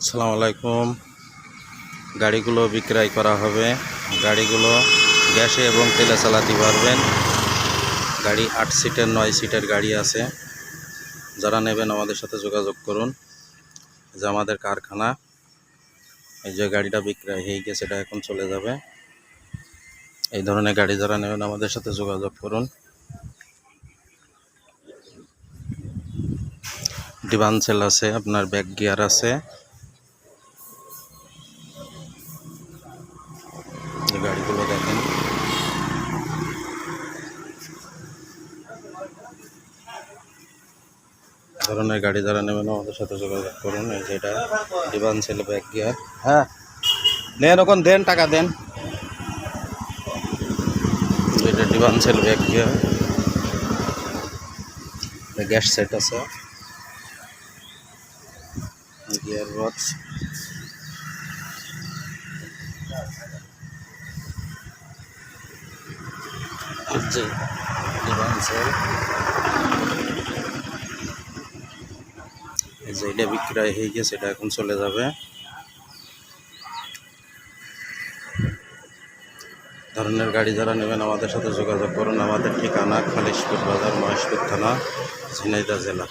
আসসালামু আলাইকুম। গাড়িগুলো বিক্রয় করা হবে। গাড়িগুলো গ্যাসে এবং তেলে চালাতে পারবেন। গাড়ি আট সিটের, নয় সিটের গাড়ি আছে। যারা নেবেন আমাদের সাথে যোগাযোগ করুন। যে আমাদের কারখানা। এই যে গাড়িটা বিক্রয় হয়ে গেছে, এটা এখন চলে যাবে। এই ধরনের গাড়ি যারা নেবেন আমাদের সাথে যোগাযোগ করুন। ডিভানসেল আছে, আপনার ব্যাক গিয়ার আছে। ধরনের গাড়ি যারা নেবেন আমাদের সাথে যোগাযোগ করুন, এই যে এটা ডিভানসেল ব্যাক গিয়ার হ্যাঁ। দেন ওখান দেন টাকা, দেন। এটা ডিভানসেল ব্যাগ গিয়ার গ্যাস সেট আছে। গিয়ার বক্স যে ডিভান্সেল এই যে এটা বিক্রয় হয়ে গিয়ে সেটা এখন চলে যাবে। ধরনের গাড়ি যারা নেবেন, আমাদের সাথে যোগাযোগ করুন। আমাদের ঠিকানা খালিশপুর বাজার মহেশপুর থানা ঝিনাইদা জেলা।